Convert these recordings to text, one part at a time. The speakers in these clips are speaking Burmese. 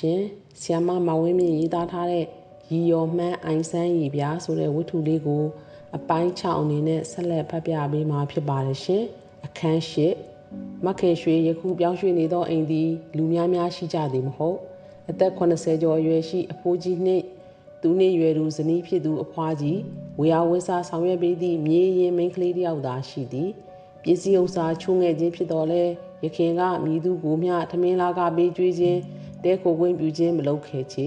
ရှင်။ဆီယမမဝင်းမြင့်ရေးသားထားတဲ့ရီယော်မှန်းအိုင်ဆန်းရီပြားဆိုတဲ့ဝတ္ထုလေးကို အပိုင်း6အနေနဲ့ဆက်လက်ဖတ်ပြပေးမှာဖြစ်ပါတယ်ရှင်။အခန်း၈မခင်ရွှေယခုပြောင်းရွှေ့နေသောအိမ်သည်လူများများရှိကြသည်မဟုတ်။အသက်80ကျော်အရွယ်ရှိအဖိုးကြီးနှင့်သူနှင့်ရွယ်သူဇနီးဖြစ်သူအဖွားကြီးဝေယဝဆာဆောင်ရွက်ပေးသည့်မြေရင်မိန်းကလေးတယောက်သာရှိသည်ပစ္စည်းဥစ္စာချိုးငဲ့ခြင်းဖြစ်တော်လဲရခင်ကမိသူကိုမျှထမင်းလာကပေးကျွေးခြင်း တဲခိုခွင့်ပြုခြင်းမလုပ်ခဲ့ချေ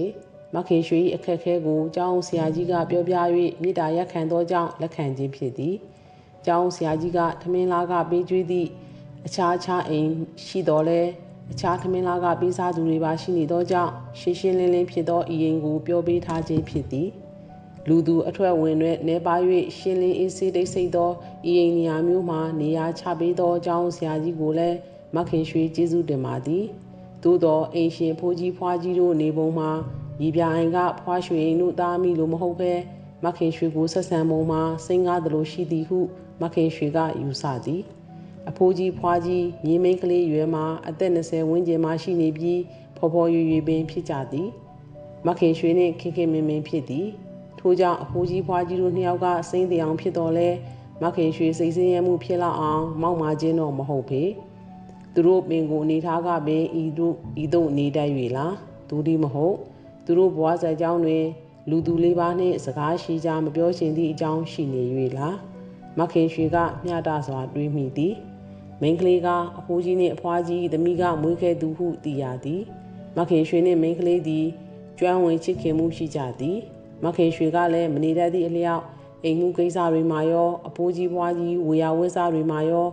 မခင်ရွှေ၏အခက်ခဲကိုကျောင်းဆရာကြီးကပြောပြ၍မေတ္တာရက်ခံသောကြောင့်လက်ခံခြင်းဖြစ်သည်ကျောင်းဆရာကြီးကထမင်းလာကပေးကျွေးသည့်အခြားခြားအိမ်ရှိတော်လဲအခြားထမင်းလာကပေးစားသူတွေပါရှိနေသောကြောင့်ရှင်းရှင်းလင်းလင်းဖြစ်သောဤအိမ်ကိုပြောပေးထားခြင်းဖြစ်သည်လူသူအထွက်ဝင်တွေနေပါ၍ရှင်းလင်းအေးဆေးတိတ်ဆိတ်သောဤအိမ်နေရာမျိုးမှာနေရာချပေးသောအကြောင်းဆရာကြီးကိုလည်းမခင်ရွှေကျေးဇူးတင်ပါသည် သို့သောအိမ်ရှင်ဖိုးကြီးဖွားကြီးတို့နေပုံမှာရီပြအိုင်ကဖွားရွှေအိမ်တို့သားမိလိုမဟုတ်ဘဲမခင်ရွှေကိုဆက်ဆံပုံမှာစိန်ကားသလိုရှိသည်ဟုမခင်ရွှေကယူဆသည်အဖိုးကြီးဖွားကြီးမြေမင်းကလေးရွယ်မှာအသက်20ဝန်းကျင်မှရှိနေပြီးဖော်ဖော်ရွရွပင်ဖြစ်ကြသည်မခင်ရွှေနှင့်ခင်ခင်မင်မင်ဖြစ်သည်ထို့ကြောင့်အဖိုးကြီးဖွားကြီးတို့နှစ်ယောက်ကစိမ့်တရားဖြစ်တော်လဲမခင်ရွှေစိတ်ဆင်းရဲမှုဖြစ်လောက်အောင်မောက်မာခြင်းတော့မဟုတ်ပေ သူတို့ပင်ကိုအနေထားကပင်ဤတို့ဤတို့နေတတ်၍လားသူဒီမဟုတ်သူတို့ဘဝဇာတ်ကြောင်းတွင် လူသူလေးပါးနှင့်စကားရှိကြမပြောရှင်သည့်အကြောင်းရှိနေ၍လားမခင်ရွှေကမျှတစွာတွေးမိသည်မိန်းကလေးကအဖိုးကြီးနှင့်အဖွားကြီးသမီးကမွေးခဲ့သူဟုသိရသည်မခင်ရွှေနှင့်မိန်းကလေးသည်ကျွမ်းဝင်ချစ်ခင်မှုရှိကြသည်မခင်ရွှေကလည်းမနေတတ်သည့်အလျောက်အိမ်မှုကိစ္စတွေမှာရောအဖိုးကြီးဘွားကြီးဝေယဝိစားတွေမှာရော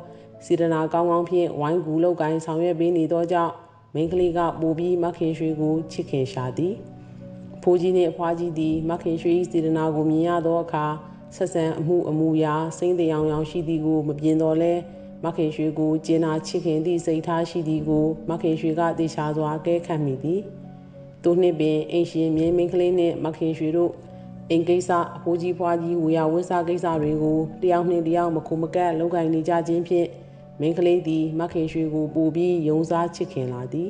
စေတနာကောင်းကောင်းဖြင့်ဝိုင်းကူလောက်ကိုင်းဆောင်ရွက်ပေးနေသောကြောင့်မိန်းကလေးကပိုပြီးမခင်ရွှေကိုချစ်ခင်ရှာသည်ဖိုးကြီးနှင့်အဖွားကြီးသည်မခင်ရွှေ၏စေတနာကိုမြင်ရသောအခါဆက်ဆံအမှုအမူအရာစိမ့်တရားရောင်ရှိသည်ကိုမပြင်းတော့လဲမခင်ရွှေကိုကျင်းနာချစ်ခင်သည့်စိတ်ထားရှိသည်ကိုမခင်ရွှေကတေချာစွာကဲခတ်မိသည်သူနှစ်ပင်အိမ်ရှင်မြင်းမင်းကလေးနှင့်မခင်ရွှေတို့အိမ်ကိစ္စအဖိုးကြီးဖွားကြီးဝေယဝင်းစားကိစ္စတွေကိုတယောက်နှင့်တယောက်မခုမကက်လုပ်ကိုင်နေကြခြင်းဖြင့် မင်းကလေးသည်မခင်ရွှေကိုပူပြီးယုံစားချစ်ခင်လာသည်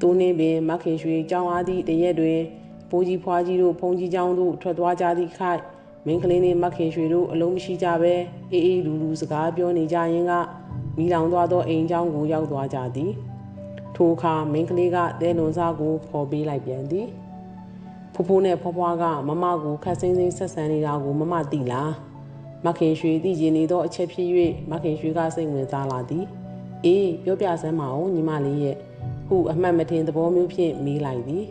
သူနှင့်ပင်မခင်ရွှေကြောင်းအားသည့်တရက်တွင်ဘိုးကြီးဖွားကြီးတို့ဘုံကြီးကျောင်းတို့ထွက်သွားကြသည့်ခိုက်မင်းကလေးနှင့်မခင်ရွှေတို့အလုံးမရှိကြဘဲအေးအေးလူလူစကားပြောနေကြရင်းကမိလောင်သွားသောအိမ်ကျောင်းကိုရောက်သွားကြသည်ထိုအခါမင်းကလေးကဒဲလွန်စားကိုခေါ်ပေးလိုက်ပြန်သည်ဖိုးဖိုးနဲ့ဖွားဖွားကမမကိုခက်စင်းစင်းဆက်ဆံနေတာကိုမမသိလား မခင်ရွှေသိကျင်နေသောအချက်ဖြစ်၍မခင်ရွှေကစိတ်ဝင်စားလာသည်အေးပြောပြစမ်းမအောင်ညီမလေးရဲ့ဟုအမှတ်မထင်သဘောမျိုးဖြင့်မေးလိုက်သည်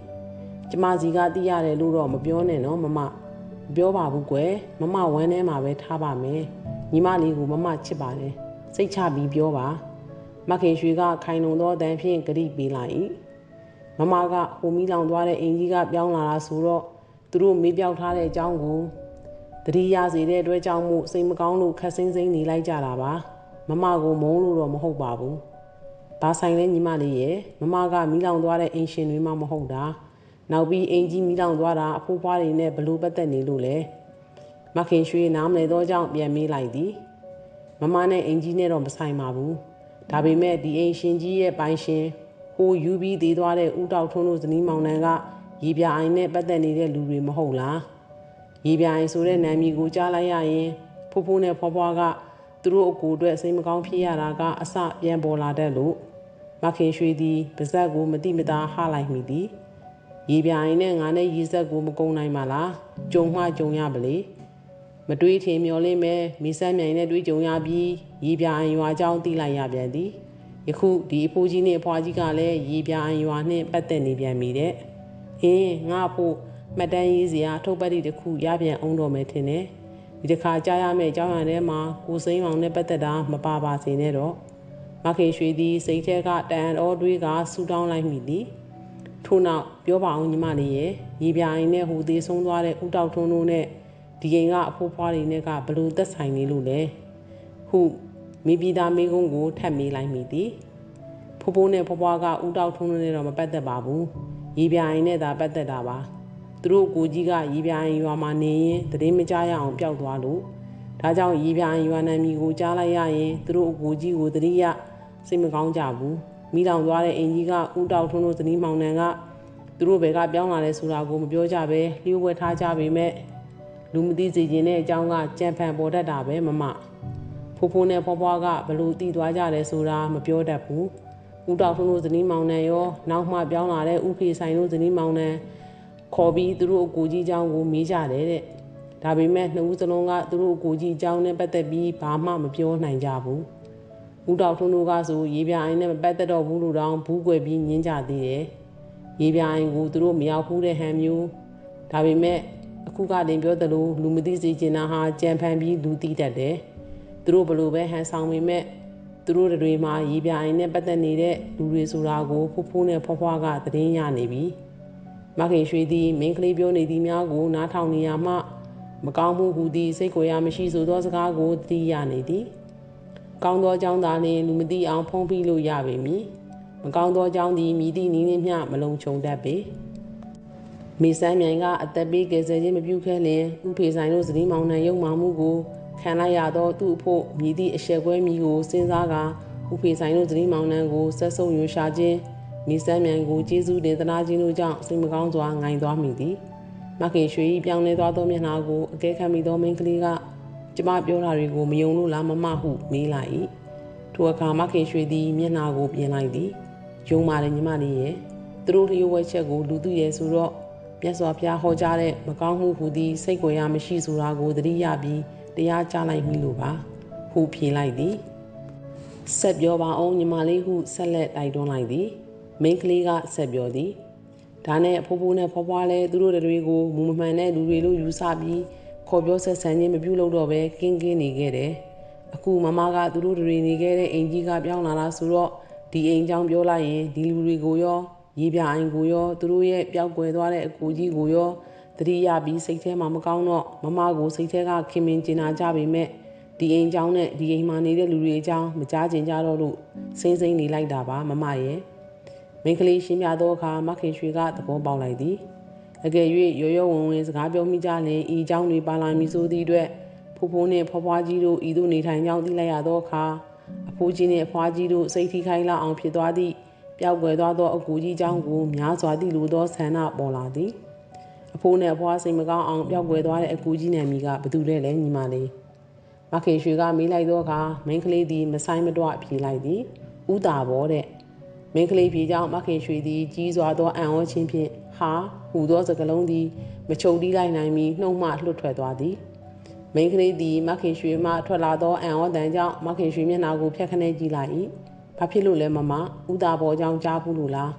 ကျမစီကသိရတယ်လို့တော့မပြောနဲ့နော်မမမပြောပါဘူးကွယ်မမဝမ်းထဲမှာပဲထားပါမယ်ညီမလေးကိုမမချစ်ပါတယ်စိတ်ချပြီးပြောပါမခင်ရွှေကခိုင်လုံသောအတန်ဖြင့်ဂရိပေးလိုက်၏မမကဟိုမီလောင်သွားတဲ့အင်ကြီးကပြောင်းလာတာဆိုတော့သူတို့မေးပြောက်ထားတဲ့အကြောင်းကို တတိယစေတဲ့အတွက်ကြောင့်မို့စိတ်မကောင်းလို့ခက်ဆင်းဆင်းနေလိုက်ကြတာပါမမကိုမုန်းလို့တော့မဟုတ်ပါဘူးဒါဆိုင်လဲညီမလေးရဲ့မမကမီလောင်သွားတဲ့အင်ရှင်တွေမှမဟုတ်တာနောက်ပြီးအင်ကြီးမီလောင်သွားတာအဖိုးဖွားတွေနဲ့ဘလို့ပတ်သက်နေလို့လဲမခင်ရွှေနားမလဲသောကြောင့်ပြန်မေးလိုက်သည်မမနဲ့အင်ကြီးနဲ့တော့မဆိုင်ပါဘူးဒါပေမဲ့ဒီအင်ရှင်ကြီးရဲ့ပိုင်ရှင်ဟိုယူပြီးသေးသွားတဲ့ဦးတောက်ထွန်းတို့ဇနီးမောင်နှံကရေပြအိုင်နဲ့ပတ်သက်နေတဲ့လူတွေမဟုတ်လား ရေပြိုင်ဆိုတဲ့နာမည်ကိုကြားလိုက်ရရင်ဖိုးဖိုးနဲ့ဖွားဖွားကသူတို့အကူအတွက်စိတ်မကောင်းဖြစ်ရတာကအစပြန်ပေါ်လာတတ်လို့မခင်ရွှေသည်ပါဇက်ကိုမတိမတာဟလိုက်မိသည်ရေပြိုင်နဲ့ငါနဲ့ရေဆက်ကိုမကုံနိုင်ပါလားကြုံမှကြုံရပါလေမတွေးထင်မျောလင်းမဲ့မိဆက်မြိုင်နဲ့တွေးကြုံရပြီးရေပြိုင်ရွာကြောင်းတိလိုက်ရပြန်သည်ယခုဒီအဖိုးကြီးနဲ့အဖွားကြီးကလည်းရေပြိုင်ရွာနှင့်ပတ်သက်နေပြန်မိတဲ့။အင်းငါ့အဖို့ မှတ်တမ်းရေးစရာထုတ်ပတ်တိတစ်ခုရပြန်အောင်တော့မယ်ထင်တယ်ဒီတစ်ခါကြားရမယ့်အကြောင်းအရာထဲမှာကိုစိမ်းအောင်နဲ့ပတ်သက်တာမပါပါစေနဲ့တော့မခင်ရွှေသည်စိတ်ထဲကတန်တော်တွေးကဆူတောင်းလိုက်မိသည်ထို့နောက်ပြောပါအောင်ညီမလေးရဲ့ရေပြိုင်နဲ့ဟိုသေးဆုံးသွားတဲ့ဦးတောက်ထွန်းတို့နဲ့ဒီအိမ်ကအဖိုးဖွားတွေနဲ့ကဘလို့သက်ဆိုင်နေလို့လဲဟုမိပြီးသားမိကုန်းကိုထပ်မေးလိုက်မိသည်ဖိုးဖိုးနဲ့ဖွားဖွားကဦးတောက်ထွန်းတို့နဲ့တော့မပတ်သက်ပါဘူးရေပြိုင်နဲ့သာပတ်သက်တာပါ သူတို့ကိုကြီးကရေပြိုင်ရွာမှာနေရင်တည်င်းမကြရအောင်ပျောက်သွားလို့ဒါကြောင့်ရေပြိုင်ရွာနာမည်ကိုကြားလိုက်ရရင်သူတို့ကိုကြီးကိုတတိယစိတ်မကောင်းကြဘူးမိလောင်သွားတဲ့အင်ကြီးကဦးတောက်ထွန်းတို့ဇနီးမောင်နှံကသူတို့ဘက်ကပြောင်းလာတယ်ဆိုတာကိုမပြောကြပဲလျှို့ဝှက်ထားကြပေမဲ့လူမသိစေခြင်းတဲ့အကြောင်းကကြံဖန်ပေါ်တတ်တာပဲမမဖိုးဖိုးနဲ့ဖွားဖွားကဘလို့တည်သွားကြတယ်ဆိုတာမပြောတတ်ဘူးဦးတောက်ထွန်းတို့ဇနီးမောင်နှံရောနောက်မှပြောင်းလာတဲ့ဥဖေဆိုင်တို့ဇနီးမောင်နှံ ခေါ်ပြီးသူတို့အကူကြီးเจ้าကိုမေးကြတယ်တဲ့ဒါပေမဲ့နှစ်ဦးစလုံးကသူတို့အကူကြီးเจ้าနဲ့ပတ်သက်ပြီးဘာမှမပြောနိုင်ကြဘူးဦးတောက်ထွန်းတို့ကဆိုရေပြအိုင်နဲ့မပတ်သက်တော့ဘူးလို့တောင်ဘူးကွယ်ပြီးညင်းကြသေးတယ်ရေပြအိုင်ကိုသူတို့မရောက်ဘူးတဲ့ဟန်မျိုးဒါပေမဲ့အခုကတင်ပြောသလိုလူမသိစေချင်တာဟာကြံဖန်ပြီးလူသိတတ်တယ်သူတို့ဘလို့ပဲဟန်ဆောင်ပေမဲ့သူတို့တွေမှာရေပြအိုင်နဲ့ပတ်သက်နေတဲ့လူတွေဆိုတာကိုဖိုးဖိုးနဲ့ဖွားဖွားကသတင်းရနေပြီ မခင်ရွှေသည်မင်းကလေးပြောနေသည်များကိုနားထောင်နေရမှမကောင်းမှုဟူသည့်စိတ်ကိုရမရှိဆိုသောစကားကိုသိရနေသည်ကောင်းသောအကြောင်းသားနှင့်လူမသိအောင်ဖုံးပြီးလို့ရပေမည်မကောင်းသောအကြောင်းသည်မြည်သည့်နည်းနှင့်မျှမလုံခြုံတတ်ပေမိစမ်းမြိုင်ကအသက်ပေးကယ်ဆယ်ခြင်းမပြုခဲ့လျင်ဥဖေဆိုင်တို့ဇနီးမောင်နှံရုံမှမှုကိုခံလိုက်ရသောသူ့အဖို့မြည်သည့်အရှက်ကွဲမိကိုစဉ်းစားကာဥဖေဆိုင်တို့ဇနီးမောင်နှံကိုဆက်ဆုပ်ရွှရှာခြင်း မိစမ်းမြိုင်ကိုကျေးဇူးတင်သနာခြင်းတို့ကြောင့်စိတ်မကောင်းစွာငိုင်သွားမိသည်မခင်ရွှေဤပြောင်းလဲသွားသောမျက်နှာကိုအကဲခတ်မိသောမိန်းကလေးကကျမပြောတာတွေကိုမယုံလို့လားမမဟုမေးလိုက်၏ထိုအခါမခင်ရွှေသည်မျက်နှာကိုပြင်လိုက်သည်ယုံပါတယ်ညီမလေးရဲ့သူတို့လျှို့ဝှက်ချက်ကိုလူသူရဲ့ဆိုတော့မြတ်စွာဘုရားဟောကြားတဲ့မကောင်းမှုဟူသည့်စိတ်ကိုရမရှိဆိုတာကိုသတိရပြီးတရားကြားလိုက်မိလို့ပါဟုဖြေလိုက်သည်ဆက်ပြောပါအောင်ညီမလေးဟုဆက်လက်တိုက်တွန်းလိုက်သည် မိန်းကလေးကဆက်ပြောသည်ဒါနဲ့အဖိုးဖိုးနဲ့ဖွားဖွားလဲသူတို့တွေကိုမူမမှန်တဲ့လူတွေလို့ယူဆပြီးခေါ်ပြောဆက်ဆံခြင်းမပြုလုပ်တော့ပဲကင်းကင်းနေခဲ့တယ်အခုမမကသူတို့တွေနေခဲ့တဲ့အိမ်ကြီးကပြောင်းလာတာဆိုတော့ဒီအိမ်ကြောင်းပြောလိုက်ရင်ဒီလူတွေကိုရောရေးပြအိမ်ကိုရောသူတို့ရဲ့ပျောက်ကွယ်သွားတဲ့အကူကြီးကိုရောတတိယပြီးစိတ်ထဲမှာမကောင်းတော့မမကိုစိတ်ထဲကခင်မင်ကျင်နာကြပေမဲ့ဒီအိမ်ကြောင်းနဲ့ဒီအိမ်မှာနေတဲ့လူတွေအကြောင်းမကြားကျင်ကြတော့လို့စိမ့်စိမ့်နေလိုက်တာပါမမရဲ့ မိန်းကလေးရှင်းပြသောအခါမခင်ရွှေကသဘောပေါက်လိုက်သည်အကယ်၍ရောရောဝင်ဝင်စကားပြောမိကြလင်ဤเจ้าတွေပါလာမည်ဆိုသည့်အတွက်ဖိုးဖိုးနှင့်ဖွားဖွားကြီးတို့ဤသို့နေထိုင်ကြောင်းသိလိုက်ရသောအခါအဖိုးကြီးနှင့်အဖွားကြီးတို့စိတ်ထိခိုက်လောက်အောင်ဖြစ်သွားသည့်ပျောက်ကွယ်သွားသောအကူကြီးเจ้าကိုများစွာသည့်လိုသောဆန္ဒပေါ်လာသည်အဖိုးနဲ့အဖွားစိတ်မကောင်းအောင်ပျောက်ကွယ်သွားတဲ့အကူကြီးနာမည်ကဘသူလဲလဲညီမလေးမခင်ရွှေကမေးလိုက်သောအခါမိန်းကလေးသည်မဆိုင်မတော့ဖြေလိုက်သည်ဥတာဘောတဲ့ မိန်းကလေးဖြေကြောင့်မခင်ရွှေသည်ကြီးစွာသောအံ့ဩခြင်းဖြင့်ဟာဟူသောစကားလုံးသည်မချုပ်တီးလိုက်နိုင်မီနှုတ်မှလွတ်ထွက်သွားသည်မိန်းကလေးသည်မခင်ရွှေမှထွက်လာသောအံ့ဩတန်ကြောင့်မခင်ရွှေမျက်နှာကိုဖျက်ခနဲကြည့်လိုက်၏ဘာဖြစ်လို့လဲမမဥတာဘောကြောင့်ကြားဘူးလို့လား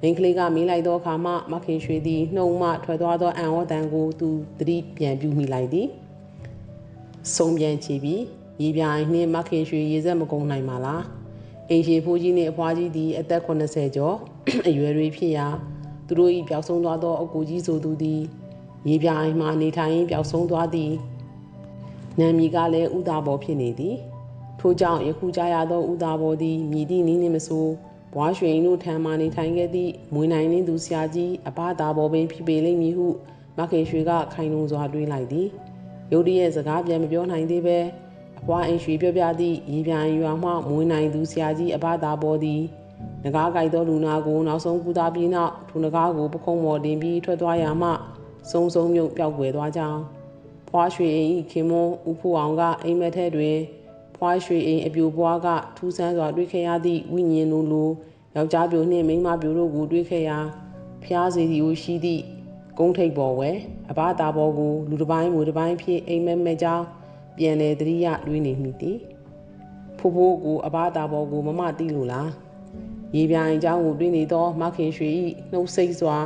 မိန်းကလေးကမေးလိုက်သောအခါမှမခင်ရွှေသည်နှုတ်မှထွက်သွားသောအံ့ဩတန်ကိုသူသတိပြန်ပြုမိလိုက်သည်ဆုံးပြန်ချပြီးရေပြိုင်နှင့်မခင်ရွှေရေစက်မကုန်နိုင်ပါလား အိမ်ရှိဖိုးကြီးနှင့်အဖွားကြီးသည်အသက်80ကျော်အရွယ်တွေဖြစ်ရာသူတို့၏ပျောက်ဆုံးသွားသောအကူကြီးဆိုသူသည်ရေပြိုင်မှနေထိုင်ပျောက်ဆုံးသွားသည်နာမည်ကလည်းဥသာဘောဖြစ်နေသည်ထို့ကြောင့်ယခုကြားရသောဥသာဘောသည်မြည်သည့်နည်းနှင့်မဆိုဘွားရွှေတို့ထံမှနေထိုင်ခဲ့သည့်မွေနိုင်နှင့်သူဆရာကြီးအဘသာဘောပင်ဖြစ်ပေလိမ့်မည်ဟုမခင်ရွှေကခိုင်လုံစွာတွေးလိုက်သည်ရုတ်တရက်စကားပြန်မပြောနိုင်သေးပဲ အဖွားအိမ်ရွှေပြောပြသည့်ရေပြိုင်ရွာမှမွေနိုင်သူဆရာကြီးအဘသာဘောသည်ငကားကြိုက်သောလူနာကိုနောက်ဆုံးကူတာပြီးနောက်ထိုငကားကိုပခုံးမော်တင်ပြီးထွက်သွားရမှစုံစုံမြုပ်ပျောက်ကွယ်သွားကြောင်းဖွားရွှေအိမ်ခင်မွန်းဦးဖူအောင်ကအိမ်မက်ထဲတွင်ဖွားရွှေအိမ်အပြိုပွားကထူးဆန်းစွာတွေ့ခဲ့ရသည့်ဝိညာဉ်လိုလိုယောက်ျားပြိုနှင့်မိန်းမပြိုတို့ကိုတွေ့ခဲ့ရာဖျားစီစီကိုရှိသည့်ကုန်းထိပ်ပေါ်ဝဲအဘတာပေါ်ကိုလူတစ်ပိုင်းမူတစ်ပိုင်းဖြစ်အိမ်မက်မက်ကြောင်း ပြန်လေသတိရလွေးနေမိသည်ဖိုးဖိုးကိုအဘတာဘောကိုမမသိလို့လားရေပြိုင်အကြောင်းကိုတွေးနေသောမခင်ရွှေ၏နှုတ်ဆိတ်စွာ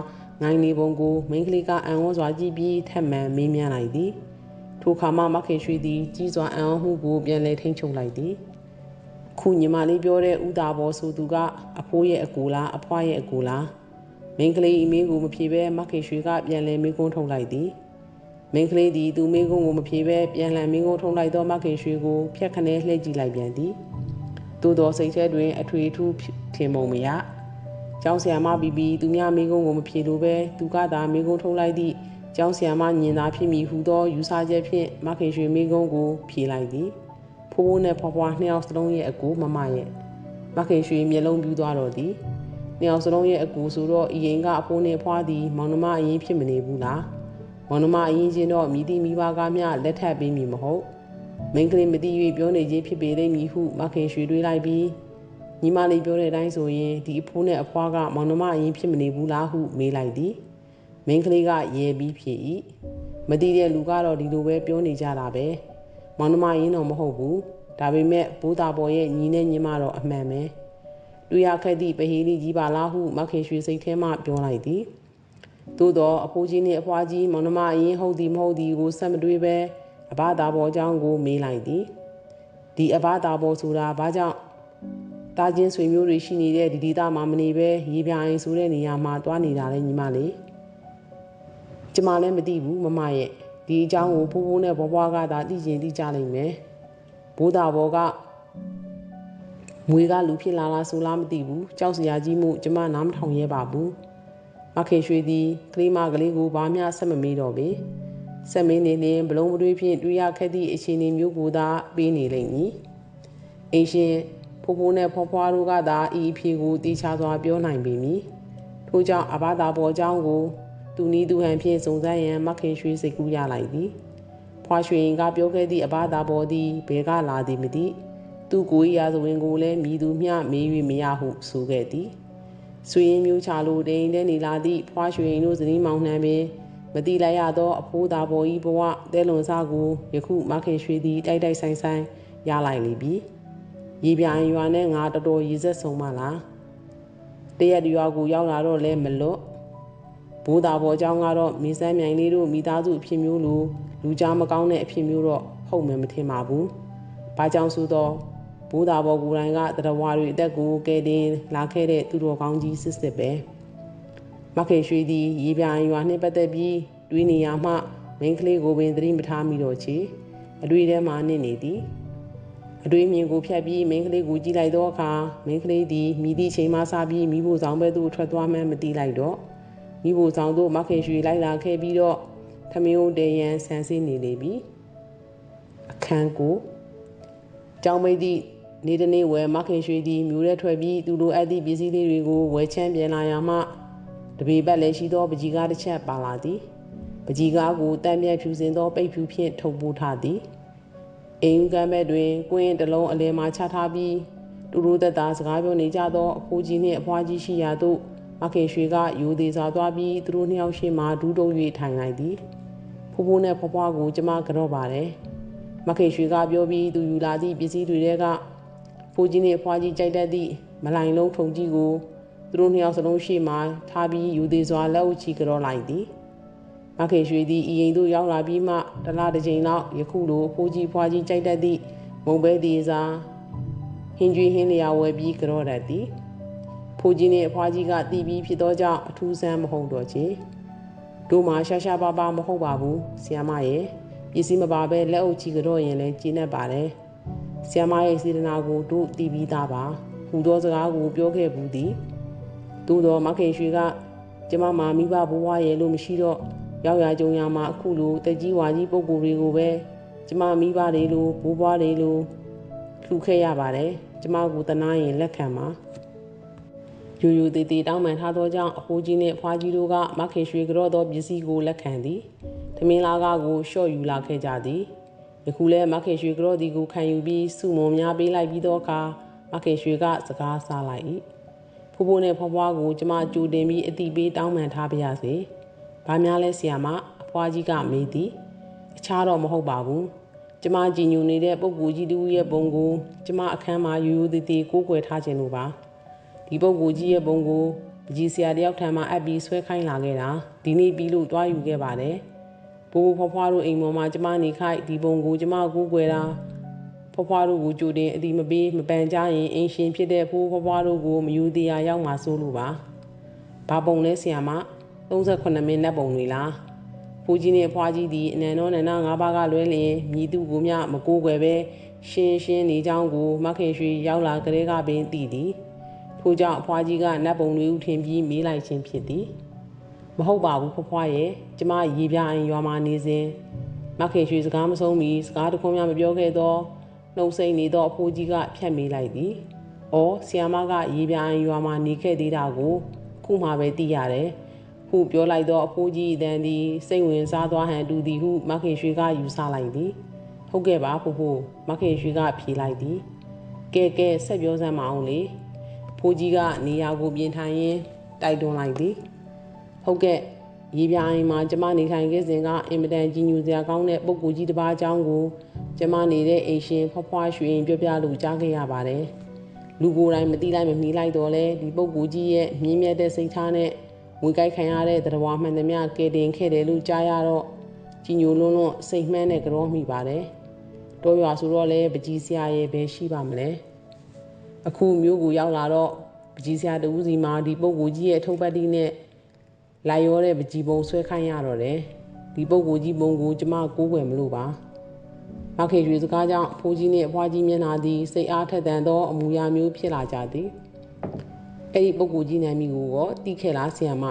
ငိုင်းနေပုံကိုမိန်းကလေးကအံ့ဩစွာကြည့်ပြီးထက်မှန်မေးမြန်းလိုက်သည်ထိုခါမှမခင်ရွှေသည်ကြီးစွာအံ့ဩမှုကိုပြန်လည်ထိန်းချုပ်လိုက်သည်ခုညီမလေးပြောတဲ့ဥတာဘောဆိုသူကအဖိုးရဲ့အကူလားအဖွားရဲ့အကူလားမိန်းကလေးအမေကိုမဖြေဘဲမခင်ရွှေကပြန်လည်မေးခွန်းထုတ်လိုက်သည် မိန်းကလေးသည်သူမေးခွန်းကိုမဖြေဘဲပြန်လည်မေးခွန်းထုတ်လိုက်သောမခင်ရွှေကိုဖျက်ခနဲလှည့်ကြည့်လိုက်ပြန်သည်သို့သောစိတ်ထဲတွင် အထွေထူးထင်ပုံမရကျောင်းဆရာမဘီဘီသူများမိကုန်းကိုမဖြေလိုပဲသူကသာမိကုန်းထုတ်လိုက်သည့်ကျောင်းဆရာမညင်သာဖြစ်မိဟုသောယူဆချက်ဖြင့်မခင်ရွှေမိကုန်းကိုဖြေလိုက်သည်ဖိုးဖိုးနဲ့ဖွားဖွားနှစ်ယောက်စလုံးရဲ့အကူမမရဲ့မခင်ရွှေမျက်လုံးပြူးသွားတော့သည်နှစ်ယောက်စလုံးရဲ့အကူဆိုတော့အရင်ကအဖိုးနဲ့ဖွားသည်မောင်နှမအရင်ဖြစ်မနေဘူးလား မောင်နှမအရင်ချင်းတော့မိတိမိဘကမျှလက်ထပ်ပေးမည်မဟုတ်မင်းကလေးမတိ၍ပြောနေခြင်းဖြစ်ပေလိမ့်မည်ဟုမခင်ရွှေတွေးလိုက်ပြီးညီမလေးပြောတဲ့အတိုင်းဆိုရင်ဒီအဖိုးနဲ့အဖွားကမောင်နှမအရင်ဖြစ်မနေဘူးလားဟုမေးလိုက်သည်မင်းကလေးကရဲပြီးဖြစ်၏မတိတဲ့လူကတော့ဒီလိုပဲပြောနေကြတာပဲမောင်နှမအရင်တော့မဟုတ်ဘူးဒါပေမဲ့ဘိုးသားပေါ်ရဲ့ညီနဲ့ညီမတော့အမှန်ပဲတွေ့ရခဲ့သည့်ပဟေးလေးကြီးပါလားဟုမခင်ရွှေစိတ်ထဲမှပြောလိုက်သည် သို့တော့အဖိုးကြီးနှင့်အဖွားကြီးမောင်နှမအရင်ဟုတ်သည်မဟုတ်သည်ကိုဆက်မတွေးပဲအဘသားပေါ်အကြောင်းကိုမေးလိုက်သည်ဒီအဘသားပေါ်ဆိုတာဘာကြောင့်တာချင်းဆွေမျိုးတွေရှိနေတဲ့ဒီဒေသမှာမနေပဲရေပြိုင်ဆိုတဲ့နေရာမှာတွားနေတာလေညီမလေးကျမလည်းမသိဘူးမမရဲ့ဒီအကြောင်းကိုဖိုးဖိုးနဲ့ဘွားဘွားကသာသိကျင်သိကြလိမ့်မယ်ဘိုးသားဘောကမွေကလူဖြစ်လာလားဆိုလားမသိဘူးကြောက်စရာကြီးမှုကျမနားမထောင်ရဲပါဘူး မခင်ရွှေသည်ကလေးမကလေးကိုဘာမှဆက်မမေးတော့ပေဆက်မင်းနေလင်ဘလုံးမတွေးဖြင့်တွေ့ရခဲ့သည့်အခြေအနေမျိုးကိုသာပေးနေလိမ့်မည်အင်းရှင်ဖိုးဖိုးနဲ့ဖွားဖွားတို့ကသာဤအဖြေကိုတေချာစွာပြောနိုင်ပေမည်ထို့ကြောင့်အဘသာပေါ်အကြောင်းကိုသူနီးသူဟန်ဖြင့်စုံစမ်းရန်မခင်ရွှေစိတ်ကူးရလိုက်သည်ဖွားရွှေရင်ကပြောခဲ့သည့်အဘသာပေါ်သည်ဘယ်ကလာသည်မသိသူကို၏ရာဇဝင်ကိုလည်းမြည်သူမျှမေး၍မရဟုဆိုခဲ့သည် ဆွေရင်မျိုးချလိုတိန်တဲ့နေလာသည့်ဖွားရွှေရင်တို့ဇနီးမောင်နှံပင်မတိလိုက်ရသောအဖိုးသားပေါ်ဤဘဝတဲလွန်စားကိုယခုမခင်ရွှေသည်တိုက်တိုက်ဆိုင်ဆိုင်ရလိုက်လိမ့်ပြီရေပြိုင်ရွာနဲ့ငါတော်တော်ရည်ဆက်ဆုံးမလားတရက်ရွာကိုရောက်လာတော့လဲမလွတ်ဘိုးသားပေါ်အကြောင်းကတော့မင်းစမ်းမြိုင်လေးတို့မိသားစုအဖြစ်မျိုးလိုလူကြားမကောင်းတဲ့အဖြစ်မျိုးတော့ဟုတ်မယ်မထင်ပါဘူး။ဘာကြောင့်ဆိုတော့ ဘိုးသားပေါ်ကိုယ်တိုင်ကတရဝါတွေအသက်ကိုကယ်တင်လာခဲ့တဲ့သူတော်ကောင်းကြီးစစ်စစ်ပဲ။မခေရွှေသည်ရေပြိုင်ရွာနှင့်ပတ်သက်ပြီးတွေးနေရမှမိန်းကလေးကိုပင်သတိမထားမိတော့ချေအတွေ့ထဲမှာနစ်နေသည်အတွေ့မြင်ကိုဖြတ်ပြီးမိန်းကလေးကိုကြည့်လိုက်တော့အခါမိန်းကလေးသည်မိသည့်ချိန်မှစပြီးမိဖို့ဆောင်ဘက်သို့ထွက်သွားမှန်းမသိလိုက်တော့မိဖို့ဆောင်သို့မခင်ရွှေလိုက်လာခဲ့ပြီးတော့ထမင်းဦးတေရန်ဆန်ဆင်းနေလေပြီအခန်းကိုကြောင်မိတ်သည့် နေတနေ့ဝယ်မခင်ရွှေသည်မြို့ရဲထွက်ပြီးသူလိုအပ်သည့်ပစ္စည်းလေးတွေကိုဝယ်ချမ်းပြန်လာရမှတပေပတ်လည်းရှိသောပကြီးကားတစ်ချက်ပါလာသည်ပကြီးကားကိုတန်မြတ်ဖြူစင်သောပိတ်ဖြူဖြင့်ထုတ်ပိုးထားသည်အိမ်ကမ်းဘက်တွင်ကွင်းတစ်လုံးအလယ်မှာချထားပြီးတူတူသက်သာစကားပြောနေကြသောအဖိုးကြီးနှင့်အဖွားကြီးရှိရာသို့မခင်ရွှေကယူသေးစွာသွားပြီးသူတို့နှစ်ယောက်ရှိမှဒူးတုံး၍ထိုင်လိုက်သည်ဖိုးဖိုးနဲ့ဖွားဖွားကိုကျမကြော့ပါတယ်မခင်ရွှေကပြောပြီးသူယူလာသည့်ပစ္စည်းတွေထဲက ဖိုးကြီးနဲ့ဖွားကြီးကြိုက်တတ်သည့်မလိုင်လုံးထုံကြီးကိုသူတို့နှစ်ယောက်စလုံးရှိမှထားပြီးယူသေးစွာလက်အုပ်ချီကြော့လိုက်သည်မခေရွှေသည်ဤရင်သို့ရောက်လာပြီးမှတလားတစ်ချိန်လောက်ယခုလိုဖိုးကြီးဖွားကြီးကြိုက်တတ်သည့်မုံပဲဒီစာဟင်းကျွေးဟင်းလျာဝယ်ပြီးကြော့တတ်သည်ဖိုးကြီးနှင့်အဖွားကြီးကတီးပြီးဖြစ်သောကြောင့်အထူးဆန်းမဟုတ်တော့ချေတို့မှာရှာရှာပါပါမဟုတ်ပါဘူးဆီယမရဲ့ပစ္စည်းမပါဘဲလက်အုပ်ချီကြော့ရင်လည်းကျင်းနေပါတယ် ဆီယမရဲ့စေတနာကိုတို့တီးပြီးသားပါဟူသောစကားကိုပြောခဲ့ဘူးသည်သို့တော်မခင်ရွှေကကျမမာမိဘဘဝရဲ့လို့မရှိတော့ရောက်ရကြုံရမှာအခုလိုတက်ကြီးဝါကြီးပုံကိုယ်တွေကိုပဲကျမမိဘတွေလိုဘိုးဘွားတွေလိုလှူခဲ့ရပါတယ်ကျမကိုတနာရင်လက်ခံပါယူယူတည်တည်တောင်းပန်ထားသောကြောင့်အဖိုးကြီးနှင့်အဖွားကြီးတို့ကမခင်ရွှေကြော့သောပစ္စည်းကိုလက်ခံသည်သမင်းလာကကိုရှော့ယူလာခဲ့ကြသည် ယခုလဲမခင်ရွှေကြော့ဒီကိုခံယူပြီးစုမုံများပေးလိုက်ပြီးသောအခါမခင်ရွှေကစကားစားလိုက်၏ဖိုးဖိုးနဲ့ဖွားဖွားကိုကျမကြိုတင်ပြီးအတိပေးတောင်းပန်ထားပါရစေ။ဘာများလဲဆရာမအဖွားကြီးကမေးသည်။အခြားတော့မဟုတ်ပါဘူး။ကျမကြည်ညိုနေတဲ့ပုံကူကြီးတူရဲ့ပုံကိုကျမအခန်းမှာရိုးရိုးသေးသေးကိုးကွယ်ထားခြင်းလို့ပါ။ဒီပုံကူကြီးရဲ့ပုံကိုပကြီးဆရာတယောက်ထံမှအပ်ပြီးဆွဲခိုင်းလာခဲ့တာဒီနေ့ပြီးလို့တွားယူခဲ့ပါတယ်။ ဘိုးဘွားဖွားတို့အိမ်ပေါ်မှာကျမနေခိုက်ဒီပုံကိုကျမကိုးကွယ်တာဖွားဖွားတို့ကိုကြိုတင်အတိမပေးမပန်ကြရင်အင်းရှင်ဖြစ်တဲ့ဖိုးဖွားဖွားတို့ကိုမယူတရားရောက်မှစိုးလို့ပါဘာပုံလဲဆရာမ38မိနစ်ပုံတွေလားဖိုးကြီးနဲ့ဖွားကြီးဒီအနန္တောနန္ဒ၅ပါးကလွဲလျင်မြည်သူကိုမျှမကိုးကွယ်ပဲရှင်းရှင်းနေကြောင်းကိုမခင်ရွှေရောက်လာကလေးကပင်သိသည်ထို့ကြောင့်အဖွားကြီးကနတ်ပုံတွေဥထင်ပြီးမေးလိုက်ခြင်းဖြစ်သည် မဟုတ်ပါဘူးဖွားဖွားရဲ့ကျမရေပြအိမ်ရွာမှာနေစဉ်မခင်ရွှေစကားမဆုံးမီစကားတခွန်းများမပြောခဲ့သောနှုတ်ဆက်နေသောအဖိုးကြီးကဖြတ်မိလိုက်သည်။ဩ။အော်ဆီယာမကရေပြိုင်ရွာမှာနေခဲ့သေးတာကိုခုမှပဲသိရတယ်။ဟုပြောလိုက်တော့အဖိုးကြီးအတန်းသည်စိတ်ဝင်စားသွားဟန်တူသည်ဟုမခင်ရွှေကယူဆလိုက်သည်။ဟုတ်ကဲ့ပါဖိုးဖိုးမခင်ရွှေကဖြေလိုက်သည်။ကဲကဲဆက်ပြောစမ်းမအောင်လေ။ဖိုးကြီးကနေရာကိုပြင်ထိုင်ရင်းတိုက်တွန်းလိုက်သည်။ ဟုတ်ကဲ့ရေပြိုင်မှာကျမနေထိုင်ခဲ့စဉ်ကအင်မတန်ကြီးညူစရာကောင်းတဲ့ပုံကူကြီးတစ်ပါးအကြောင်းကိုကျမနေတဲ့အိမ်ရှင်ဖွားဖွားရွှေရင်ပြောပြလို့ကြားခဲ့ရပါတယ်။လူကိုယ်တိုင်မတိလိုက်မမီလိုက်တော့လဲဒီပုံကူကြီးရဲ့မြင်းမြတ်တဲ့စိတ်ထားနဲ့ဝေကြိုက်ခံရတဲ့တရားမှန်သမျှကဲတင်ခဲ့တယ်လို့ကြားရတော့ကြီးညိုလွန်းလွန်းစိတ်မှန်းနဲ့ကြောမိပါတယ်။တော်ရွာဆိုတော့လဲပကြီးစရာရဲ့ပဲရှိပါမလဲ။အခုမျိုးကိုရောက်လာတော့ပကြီးစရာတူးစီမှာဒီပုံကူကြီးရဲ့ထုတ်ပတ်တီးနဲ့ လိုက်ရောတဲ့ပကြီးပုံဆွဲခိုင်းရတော့တယ်ဒီပုံကိုကြီးပုံကိုကျမကိုးကွယ်မလို့ပါမခေရွေစကားကြောင့်ဖိုးကြီးနှင့်အဖွားကြီးမျက်နှာသည်စိတ်အားထက်သန်သောအမူအရာမျိုးဖြစ်လာကြသည်အဲ့ဒီပုံကိုကြီးနာမည်ကိုတော့တီးခဲ့လားဆီယမ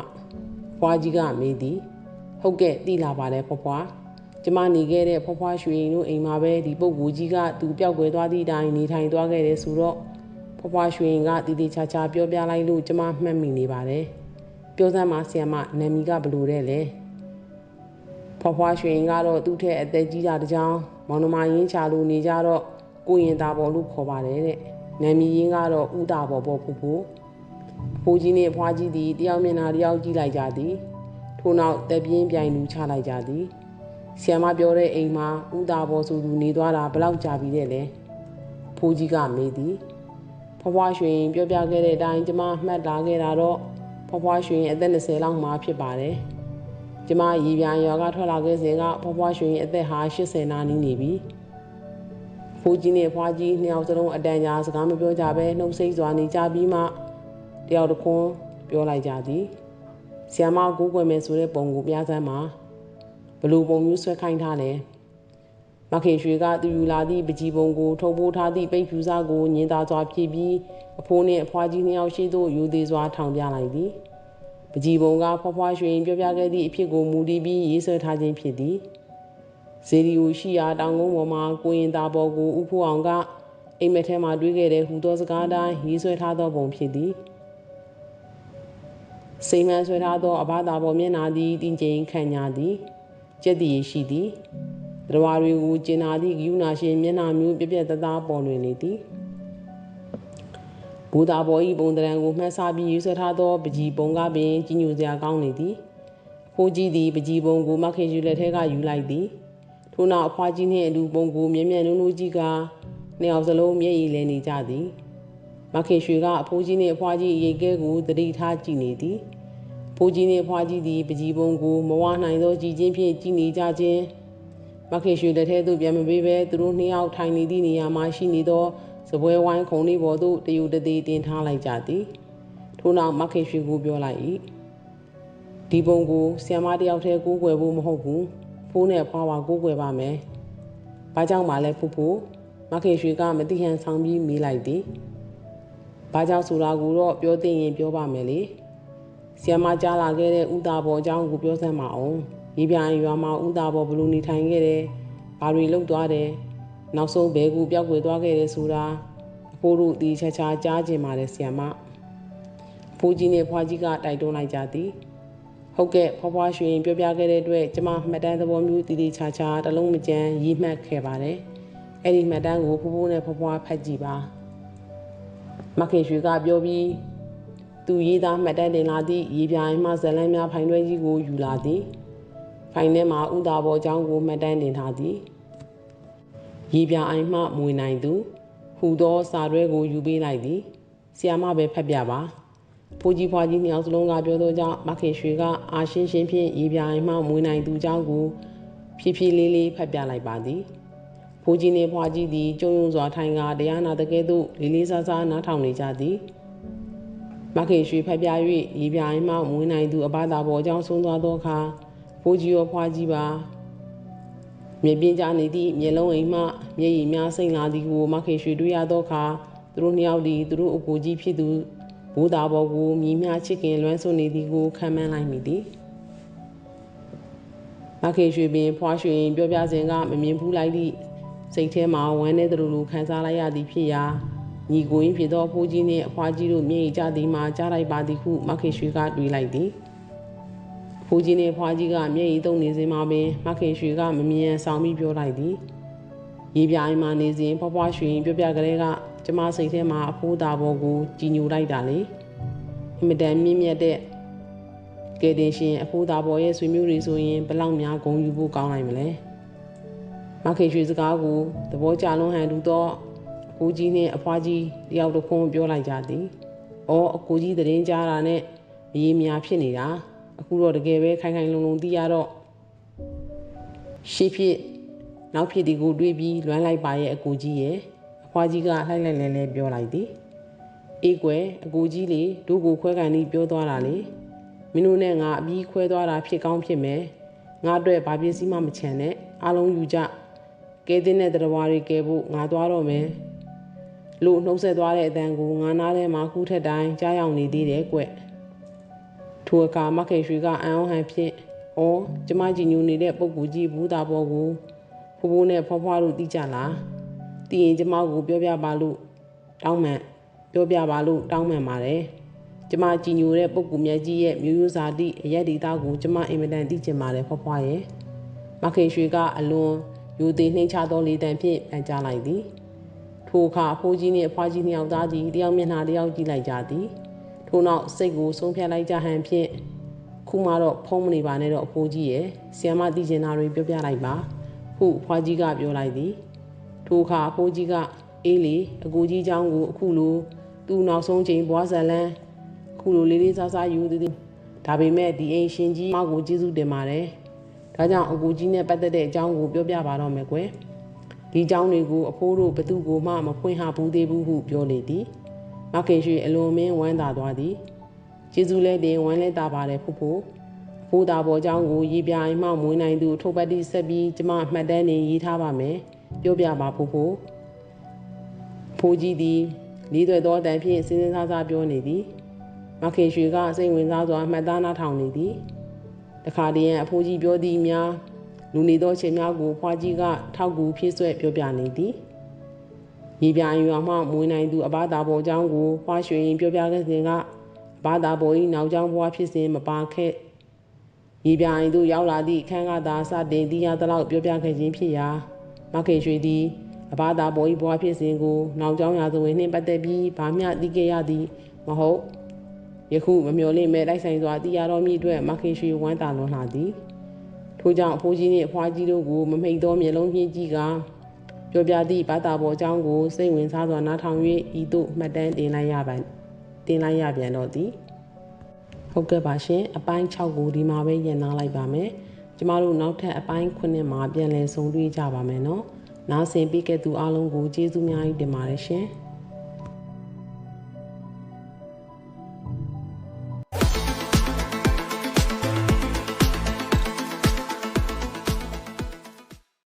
ဖွားကြီးကမေးသည်ဟုတ်ကဲ့တီးလာပါတယ်ဖွားဖွားကျမနေခဲ့တဲ့ဖွားဖွားရွှေရင်တို့အိမ်မှာပဲဒီပုံကိုကြီးကသူပျောက်ကွယ်သွားသည့်အတိုင်းနေထိုင်သွားခဲ့တယ်ဆိုတော့ဖွားဖွားရွှေရင်ကတည်တည်ချာချာပြောပြလိုက်လို့ကျမမှတ်မိနေပါတယ် ပြောစမ်းပါဆီယမနာမည်ကဘလို့တဲ့လဲဖွားဖွားရွှေရင်ကတော့သူ့ထက်အသက်ကြီးတာတကြောင်မောင်နှမရင်းချလို့နေကြတော့ကိုရင်သားပေါ်လို့ခေါ်ပါတယ်တဲ့နာမည်ရင်းကတော့ဥတာပေါ်ပေါ်ဖူဖူဖိုးကြီးနဲ့ဖွားကြီးသည်တယောက်မျက်နှာတယောက်ကြည့်လိုက်ကြသည်ထို့နောက်တက်ပြင်းပြိုင်လူချလိုက်ကြသည်ဆီယမပြောတဲ့အိမ်မှာဥတာပေါ်ဆိုသူနေသွားတာဘလောက်ကြာပြီတဲ့လဲဖိုးကြီးကမေးသည်ဖွားဖွားရွှေရင်ပြောပြခဲ့တဲ့အတိုင်းကျမမှတ်လာခဲ့တာတော့ ဖွားဖွားရွှေရင်အသက်20လောက်မှဖြစ်ပါတယ်။ကျမရေပြန်ရွာကထွက်လာခဲ့စဉ်ကဖွားဖွားရွှေရင်အသက်ဟာ80နာနီးနေပြီ။ဖိုးကြီးနဲ့ဖွားကြီးနှစ်ယောက်စလုံးအတန်ကြာစကားမပြောကြဘဲနှုတ်ဆိတ်စွာနေကြပြီးမှတယောက်တစ်ခွန်းပြောလိုက်ကြသည်။ဆီယမကိုးကွယ်မယ်ဆိုတဲ့ပုံကိုပြစမ်းမှာဘလို့ပုံမျိုးဆွဲခိုင်းထားလဲ။ မခင်ရွှေကသူယူလာသည့်ပကြီးပုံကိုထုတ်ပိုးထားသည့်ပိတ်ဖြူစားကိုညင်သာစွာဖြည့်ပြီးအဖိုးနှင့်အဖွားကြီးနှစ်ယောက်ရှိသို့ယူသေးစွာထောင်ပြလိုက်သည်ပကြီးပုံကဖွားဖွားရွှင်ပြောပြခဲ့သည့်အဖြစ်ကိုမူတည်ပြီးရေးဆွဲထားခြင်းဖြစ်သည်ဇေဒီယိုရှိရာတောင်ကုန်းပေါ်မှာကိုရင်သားပေါ်ကိုဥဖို့အောင်ကအိမ်မက်ထဲမှာတွေးခဲ့တဲ့ဟူသောစကားတိုင်းရေးဆွဲထားသောပုံဖြစ်သည်စိမ်မှန်ဆွဲထားသောအဘသာပေါ်မျက်နာသည်တင်ကျိန်ခံညာသည်ကြက်တည်ရှိသည် တရားတွေကိုကျင်နာသည့်ဂယုနာရှင်မျက်နှာမျိုးပြပြတသားပေါ်လွင်နေသည်ဘူတာဘောဤပုံတရံကိုမှတ်စားပြီးရွေးဆွဲထားသောပကြီးပုံကပင်ကြီးညိုစရာကောင်းနေသည်ဖိုးကြီးသည်ပကြီးပုံကိုမခင်ယူလက်ထဲကယူလိုက်သည်ထို့နောက်အဖွားကြီးနှင့်အလူပုံကိုမြဲမြဲနုံနုကြီးကနှစ်ယောက်စလုံးမျက်ရည်လဲနေကြသည်မခင်ရွှေကအဖိုးကြီးနှင့်အဖွားကြီးရေကဲကိုတတိထားကြည့်နေသည်ဖိုးကြီးနှင့်အဖွားကြီးသည်ပကြီးပုံကိုမဝနိုင်သောကြည်ချင်းဖြင့်ကြည်နေကြခြင်း မခင်ရွှေလက်ထဲသို့ပြန်မပေးဘဲသူတို့နှစ်ယောက်ထိုင်နေသည့်နေရာမှာရှိနေသောစပွဲဝိုင်းခုံလေးပေါ်သို့တယူတသေးတင်ထားလိုက်ကြသည်ထို့နောက်မခင်ရွှေကိုပြောလိုက်၏ဒီပုံကိုဆီယမတယောက်တည်းကိုးကွယ်ဖို့မဟုတ်ဘူးဖိုးနဲ့ဖွားပါကိုးကွယ်ပါမယ်ဘာကြောင့်မှလဲဖူဖူမခင်ရွှေကမတိဟန်ဆောင်ပြီးမေးလိုက်သည်ဘာကြောင့်ဆိုတာကိုတော့ပြောသိရင်ပြောပါမယ်လေဆီယမကြားလာခဲ့တဲ့ဥတာဘောအကြောင်းကိုပြောစမ်းပါအောင် ရေပြိုင်ရွာမှာဥတာဘောဘလို့နေထိုင်ခဲ့တယ်ဘာတွေလုပ်သွားတယ်နောက်ဆုံးဘဲကူပျောက်ကွယ်သွားခဲ့တယ်ဆိုတာအဖိုးတို့ဒီချာချာကြားကျင်ပါတယ်ဆီယမအဖိုးကြီးနဲ့ဖွားကြီးကတိုက်တွန်းလိုက်ကြသည်ဟုတ်ကဲ့ဖွားဖွားရွှင်ပြောပြခဲ့တဲ့အတွက်ကျမမှတ်တမ်းသဘောမျိုးတည်တည်ချာချာတလုံးမကြမ်းရေးမှတ်ခဲ့ပါတယ်အဲ့ဒီမှတ်တမ်းကိုဖိုးဖိုးနဲ့ဖွားဖွားဖတ်ကြည့်ပါမခင်ရွှေကပြောပြီးသူရေးသားမှတ်တမ်းတင်လာသည့်ရေပြိုင်မှဇလန်းများဖိုင်တွဲကြီးကိုယူလာသည် ဖိုင်ထဲမှာဥတာဘောအကြောင်းကိုမှတ်တမ်းတင်ထားသည်ရေပြအိုင်မှမွေနိုင်သူဟူသောစာရွဲကိုယူပေးလိုက်သည်ဆီယာမပဲဖတ်ပြပါဖိုးကြီးဖွားကြီးနှစ်ယောက်စလုံးကပြောသောကြောင့်မခင်ရွှေကအာရှင်းရှင်းဖြင့်ရေပြအိုင်မှမွေနိုင်သူเจ้าကိုဖြည်းဖြည်းလေးလေးဖတ်ပြလိုက်ပါသည်ဖိုးကြီးနှင့်ဖွားကြီးသည်ကျုံယုံစွာထိုင်ကတရားနာတကယ်သို့လေးလေးစားစားနားထောင်နေကြသည်မခင်ရွှေဖက်ပြ၍ရေပြိုင်မှမွေးနိုင်သူအဘသာပေါ်အကြောင်းဆုံးသွားသောအခါ ဖိုးကြီးရောဖွားကြီးပါမြေပြင်းကြနေသည့်မျက်လုံးအိမ်မှမျက်ရည်များစိမ့်လာသည်ကိုမခင်ရွှေတွေ့ရသောအခါသူတို့နှစ်ယောက်သည်သူတို့အကိုကြီးဖြစ်သူဘိုးသားဘော်ကိုမြည်များချစ်ခင်လွမ်းဆွနေသည်ကိုခံမှန်းလိုက်မိသည်မခင်ရွှေပင်ဖွားရွှေပြောပြစဉ်ကမမြင်ဘူးလိုက်သည့်စိတ်ထဲမှာဝမ်းနေသလိုလိုခံစားလိုက်ရသည်ဖြစ်ရာမညီကိုရင်းဖြစ်သောအဖိုးကြီးနှင့်အဖွားကြီးတို့မျက်ရည်ကျသည်မှာကြားလိုက်ပါသည်ဟုမခင်ရွှေကတွေးလိုက်သည်အ ဖိုးကြီးနှင့်အဖွားကြီးကမျက်ရည်သုံးနေစဉ်မှာပင်မခင်ရွှေကမမြင်ရန်ဆောင်ပြီးပြောလိုက်သည်ရေပြိုင်မှနေစဉ်ဖွားဖွားရွှေပြောပြကလေးကကျမစိတ်ထဲမှာအဖိုးသားဘောကိုကြည်ညိုလိုက်တာလေအင်မတန်မြင့်မြတ်တဲ့ကဲတင်ရှင်အဖိုးသားဘောရဲ့ဆွေမျိုးတွေဆိုရင်ဘလောက်များဂုဏ်ယူဖို့ကောင်းနိုင်မလဲမခင်ရွှေစကားကိုသဘောကျလွန်ဟန်တူတော့အဖိုးကြီးနဲ့အဖွားကြီးတယောက်တစ်ခွန်းပြောလိုက်ကြသည်။အော်အကိုကြီးသတင်းကြားတာနဲ့မရေမြာဖြစ်နေတာ အခုတော့တကယ်ပဲခိုင်ခိုင်လုံလုံသိရတော့ရှေ့ဖြစ်နောက်ဖြစ်ဒီကိုတွေးပြီးလွမ်းလိုက်ပါရဲ့အကိုကြီးရဲ့အဖွားကြီးကလှိုက်လိုက်လဲလဲပြောလိုက်သည်အေးကွယ်အကိုကြီးလေတို့ကိုခွဲကန်ပြီးပြောသွားတာလေမင်းတို့နဲ့ငါအပြီးခွဲသွားတာဖြစ်ကောင်းဖြစ်မယ်ငါအတွက်ဘာပစ္စည်းမှမချန်နဲ့အားလုံးယူကြကဲတဲ့တဲ့တော်တွေကဲဖို့ငါသွားတော့မယ်လို့နှုတ်ဆက်သွားတဲ့အတန်ကိုငါနားထဲမှာခုထက်တိုင်းကြားရောက်နေသေးတယ်ကွ ထိုအခါမခေရွှေကအံ့ဩဟန်ဖြင့်ဩကျမကြည်ညိုနေတဲ့ပုံကူကြီးဘူးသားပေါ်ကိုဖိုးဖိုးနဲ့ဖွားဖွားတို့သိကြလားတည်ရင်ကျမကိုပြောပြပါလို့တောင်းမှန်ပြောပြပါလို့တောင်းမှန်ပါတယ်ကျမကြည်ညိုတဲ့ပုံကူမြတ်ကြီးရဲ့မျိုးရိုးစာတိအရက်ဒေတာကိုကျမအင်မတန်သိကျင်ပါတယ်ဖွားဖွားရဲ့မခေရွှေကအလွန်ယူသေးနှိမ့်ချသောလေတံဖြင့်ပန်ကြားလိုက်သည်ထိုအခါအဖိုးကြီးနှင့်အဖွားကြီးနှစ်ယောက်သားသည်တယောက်မျက်နှာတယောက်ကြည့်လိုက်ကြသည် ထို့နောက်စိတ်ကိုဆုံးဖြတ်လိုက်ကြဟန်ဖြင့်ခုမှတော့ဖုံးမနေပါနဲ့တော့အဖိုးကြီးရဲ့ဆီယမတည်ကျင်တာတွေပြောပြလိုက်ပါဟုအဖွားကြီးကပြောလိုက်သည်ထိုအခါအဖိုးကြီးကအေးလေအကူကြီးเจ้าကိုအခုလိုသူ့နောက်ဆုံးချိန်ဘွားဇလန်းအခုလိုလေးလေးစားစားယူသည်ဒါပေမဲ့ဒီအိမ်ရှင်ကြီးမကိုကျေးဇူးတင်ပါတယ်ဒါကြောင့်အကူကြီးနဲ့ပတ်သက်တဲ့အကြောင်းကိုပြောပြပါတော့မယ်ကွယ်ဒီเจ้าတွေကိုအဖိုးတို့ဘသူကိုမှမဖွင့်ဟဘူးသေးဘူးဟုပြောလေသည် မခင်ရွှေအလွန်မင်းဝမ်းသာသွားသည်ကျေးဇူးလဲတင်ဝမ်းလဲတာပါတယ်ဖူဖူအဖိုးသားပေါ်เจ้าကိုရေးပြိုင်မှမွေးနိုင်သူထုတ်ပတ်တိဆက်ပြီးကျမမှတ်တမ်းနေရေးထားပါမယ်ပြောပြပါဖူဖူဖိုးကြီးသည်လေးသွဲသောတန်ဖြင့်စဉ်းစားစားပြောနေသည်မခင်ရွှေကစိတ်ဝင်စားစွာမှတ်သားနားထောင်နေသည်တခါတည်းအဖိုးကြီးပြောသည်များလူနေသောချိန်များကိုဖွားကြီးကထောက်ကူဖြစ်ဆွဲပြောပြနေသည် ရေပြိုင်ရွာမှမွေးနိုင်သူအဘသာပေါ်အကြောင်းကိုဖွားရွှေရင်ပြောပြခဲ့စဉ်ကအဘသာပေါ်၏နောက်ကျောင်းဘွားဖြစ်စဉ်မပါခဲ့ရေပြိုင်သို့ရောက်လာသည့်အခန်းကသာစတင်သိရသလောက်ပြောပြခဲ့ခြင်းဖြစ်ရာမခင်ရွှေသည်အဘသာပေါ်၏ဘွားဖြစ်စဉ်ကိုနောက်ကျောင်းရာဇဝင်နှင့်ပတ်သက်ပြီးဗာမျှသိခဲ့ရသည်မဟုတ်ယခုမမျော်လင့်မဲ့တိုက်ဆိုင်စွာသိရတော်မူအတွက်မခင်ရွှေဝမ်းသာလွန်လာသည်ထို့ကြောင့်အဖိုးကြီးနှင့်အဖွားကြီးတို့ကိုမမိတ်သောမျက်လုံးဖြင့်ကြည့်က ပြောပြသည့်ဘာသာပေါ်အကြောင်းကိုစိတ်ဝင်စားစွာနားထောင်၍ဤသို့မှတ်တမ်းတင်လိုက်ရပါတင်လိုက်ရပြန်တော့သည်ဟုတ်ကဲ့ပါရှင်အပိုင်း6ကိုဒီမှာပဲညံနာလိုက်ပါမယ်ကျမတို့နောက်ထပ်အပိုင်း9မှာပြန်လည်ဆုံတွေ့ကြပါမယ်နော်နားဆင်ပြီးကဲ့သူအားလုံးကိုကျေးဇူးများကြီးတင်ပါတယ်ရှင်